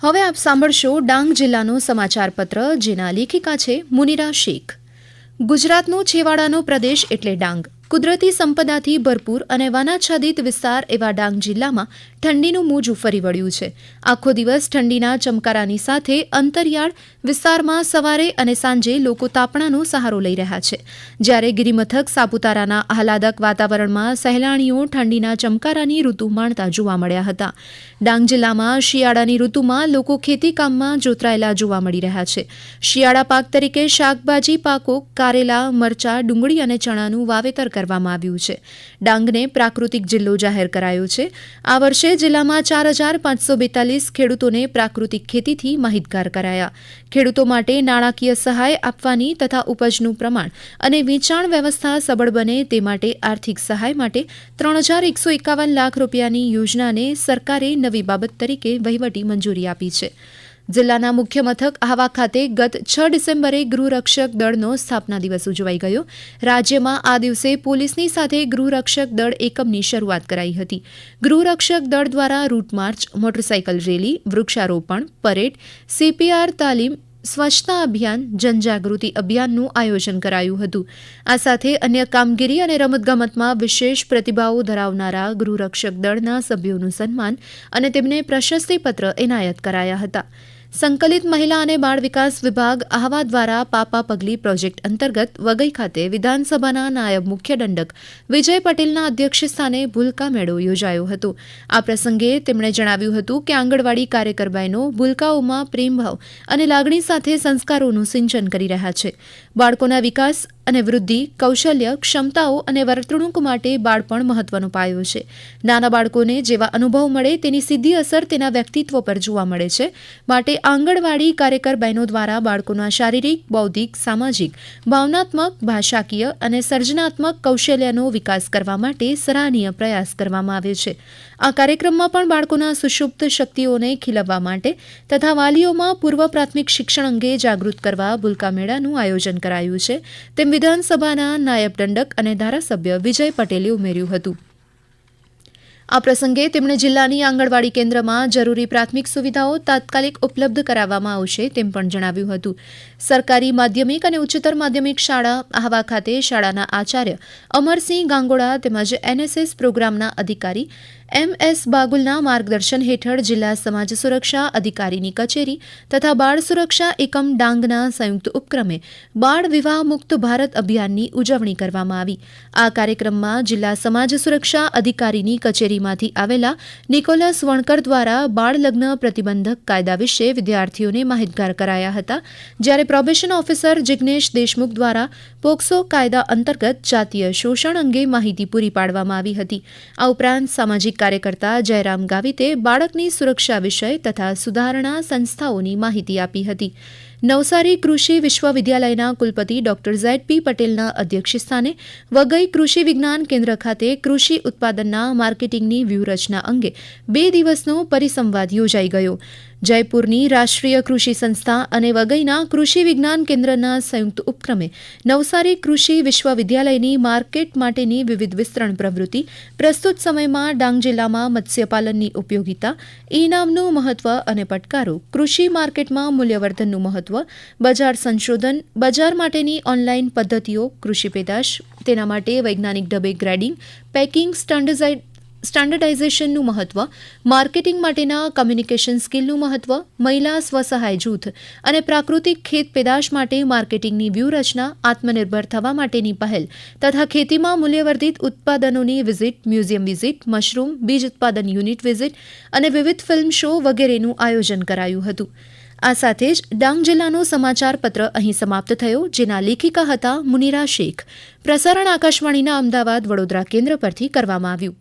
હવે આપ સાંભળશો ડાંગ જિલ્લાનો સમાચાર પત્ર જેના લેખિકા છે મુનિરા શેખ. ગુજરાતનો છેવાડાનો પ્રદેશ એટલે ડાંગ. કુદરતી સંપદાથી ભરપૂર અને વનાચ્છાદિત વિસ્તાર એવા ડાંગ જિલ્લામાં ઠંડીનું મોજું ફરી વળ્યું છે. આખો દિવસ ઠંડીના ચમકારાની સાથે અંતરિયાળ વિસ્તારમાં સવારે અને સાંજે લોકો તાપણાનો સહારો લઈ રહ્યા છે. જ્યારે ગિરિમથક, સાપુતારાના આહલાદક વાતાવરણમાં સહેલાણીઓ ઠંડીના ચમકારાની ઋતુ માણતા જોવા મળ્યા હતા. ડાંગ જિલ્લામાં શિયાળાની ઋતુમાં લોકો ખેતીકામમાં જોતરાયેલા જોવા મળી રહ્યા છે. શિયાળા પાક તરીકે શાકભાજી, પાકો, કારેલા, મરચા, ડુંગળી અને ચણાનું વાવેતર કરવામાં આવ્યું છે. ડાંગને પ્રાકૃતિક જિલ્લો જાહેર કરાયો છે. આ વર્ષે જિલ્લામાં ચાર હજાર પાંચસો બેતાલીસ ખેડૂતોને પ્રાકૃતિક ખેતીથી માહિતગાર કરાયા. ખેડૂતો માટે નાણાકીય સહાય આપવાની તથા ઉપજનું પ્રમાણ અને વેચાણ વ્યવસ્થા સબળ બને તે માટે આર્થિક સહાય માટે ત્રણ હજાર એકસો એકાવન લાખ રૂપિયાની યોજનાને સરકારે નવી બાબત તરીકે વહીવટી મંજૂરી આપી છે. જિલ્લાના મુખ્ય મથક આહવા ખાતે ગત છ ડિસેમ્બરે ગૃહરક્ષક દળનો સ્થાપના દિવસ ઉજવાઈ ગયો. રાજ્યમાં આ દિવસે પોલીસની સાથે ગૃહરક્ષક દળ એકમની શરૂઆત કરાઈ હતી. ગૃહરક્ષક દળ દ્વારા રૂટ માર્ચ મોટરસાયકલ રેલી, વૃક્ષારોપણ, પરેડ, સીપીઆર તાલીમ, સ્વચ્છતા અભિયાન, જનજાગૃતિ અભિયાનનું આયોજન કરાયું હતું. આ સાથે અન્ય કામગીરી અને રમતગમતમાં વિશેષ પ્રતિભાવો ધરાવનારા ગૃહરક્ષક દળના સભ્યોનું સન્માન અને તેમને પ્રશસ્તિપત્ર એનાયત કરાયા હતા. સંકલિત મહિલા અને બાળ વિકાસ વિભાગ આહવા દ્વારા પાપા પગલી પ્રોજેક્ટ અંતર્ગત વગઈ ખાતે વિધાનસભાના નાયબ મુખ્ય દંડક વિજય પટેલના અધ્યક્ષસ્થાને ભૂલકા મેળો યોજાયો હતો. આ પ્રસંગે તેમણે જણાવ્યું હતું કે આંગણવાડી કાર્યકર બહેનો ભૂલકાઓમાં પ્રેમભાવ અને લાગણી સાથે સંસ્કારોનું સિંચન કરી રહ્યા છે. બાળકોના વિકાસ અને વૃદ્ધિ, કૌશલ્ય, ક્ષમતાઓ અને વર્તણૂક માટે બાળપણ મહત્વનો પાયો છે. નાના બાળકોને જેવા અનુભવ મળે, તેની સીધી અસર તેના વ્યક્તિત્વ પર જોવા મળે છે. માટે આંગણવાડી કાર્યકર બહેનો દ્વારા બાળકોના શારીરિક, બૌદ્ધિક, સામાજિક, ભાવનાત્મક, ભાષાકીય અને સર્જનાત્મક કૌશલ્યનો વિકાસ કરવા માટે સરાહનીય પ્રયાસ કરવામાં આવે છે. આ કાર્યક્રમમાં પણ બાળકોના સુષુપ્ત શક્તિઓને ખીલવવા માટે તથા વાલીઓમાં પૂર્વ પ્રાથમિક શિક્ષણ અંગે જાગૃત કરવા ભૂલકા મેળાનું આયોજન કરાયું છે. તેમ વિધાનસભાના નાયબ દંડક અને ધારાસભ્ય વિજય પટેલે ઉમેર્યું હતું. આ પ્રસંગે તેમણે જિલ્લાની આંગણવાડી કેન્દ્રમાં જરૂરી પ્રાથમિક સુવિધાઓ તાત્કાલિક ઉપલબ્ધ કરાવવામાં આવશે તેમ પણ જણાવ્યું હતું. સરકારી માધ્યમિક અને ઉચ્ચતર માધ્યમિક શાળા આહવા ખાતે શાળાના આચાર્ય અમરસિંહ ગાંગોડા તેમજ એનએસએસ પ્રોગ્રામના અધિકારી એમ એસ બાગુલના માર્ગદર્શન હેઠળ જિલ્લા સમાજ સુરક્ષા અધિકારીની કચેરી તથા બાળ સુરક્ષા એકમ ડાંગના સંયુક્ત ઉપક્રમે બાળ વિવાહ મુક્ત ભારત અભિયાનની ઉજવણી કરવામાં આવી. આ કાર્યક્રમમાં જિલ્લા સમાજ સુરક્ષા અધિકારીની કચેરીમાંથી આવેલા નિકોલસ વણકર દ્વારા બાળ લગ્ન પ્રતિબંધક કાયદા વિશે વિદ્યાર્થીઓને માહિતગાર કરાયા હતા, જ્યારે પ્રોબેશન ઓફિસર જિગ્નેશ દેશમુખ દ્વારા પોક્સો કાયદા અંતર્ગત જાતીય શોષણ અંગે માહિતી પૂરી પાડવામાં આવી હતી. આ ઉપરાંત સામાજિક કાર્યકર્તા જયરામ ગાવિતે બાળકની સુરક્ષા વિષય તથા સુધારણા સંસ્થાઓની માહિતી આપી હતી. નવસારી કૃષિ વિશ્વવિદ્યાલયના કુલપતિ ડોક્ટર ઝેડ પી પટેલના અધ્યક્ષસ્થાને વગઈ કૃષિ વિજ્ઞાન કેન્દ્ર ખાતે કૃષિ ઉત્પાદનના માર્કેટિંગની વ્યૂહરચના અંગે બે દિવસનો પરિસંવાદ યોજાઈ ગયો. જયપુરની રાષ્ટ્રીય કૃષિ સંસ્થા અને વગઈના કૃષિ વિજ્ઞાન કેન્દ્રના સંયુક્ત ઉપક્રમે નવસારી કૃષિ વિશ્વવિદ્યાલયની માર્કેટ માટેની વિવિધ વિસ્તરણ પ્રવૃત્તિ પ્રસ્તુત સમયમાં ડાંગ જિલ્લામાં મત્સ્યપાલનની ઉપયોગિતા, ઈ નામનું મહત્વ અને પડકારો, કૃષિ માર્કેટમાં મૂલ્યવર્ધનનું મહત્વ, બજાર સંશોધન, બજાર માટેની ઓનલાઈન પદ્ધતિઓ, કૃષિ પેદાશ, તેના માટે વૈજ્ઞાનિક ઢબે ગ્રેડિંગ, પેકિંગ સ્ટાન્ડર્ડાઇઝ સ્ટાન્ડર્ડાઇઝેશનનું મહત્વ, માર્કેટિંગ માટેના કમ્યુનિકેશન સ્કિલનું મહત્વ, મહિલા સ્વસહાય જૂથ અને પ્રાકૃતિક ખેત પેદાશ માટે માર્કેટિંગની વ્યૂહરચના, આત્મનિર્ભર થવા માટેની પહેલ તથા ખેતીમાં મૂલ્યવર્ધિત ઉત્પાદનોની વિઝિટ, મ્યુઝિયમ વિઝિટ, મશરૂમ, બીજ ઉત્પાદન યુનિટ વિઝિટ અને વિવિધ ફિલ્મ શો વગેરેનું આયોજન કરાયું હતું. આ સાથે જ ડાંગ જિલ્લાનો સમાચાર પત્ર અહીં સમાપ્ત થયો, જેના લેખિકા હતા મુનિરા શેખ. પ્રસારણ આકાશવાણીના અમદાવાદ વડોદરા કેન્દ્ર પરથી કરવામાં આવ્યું.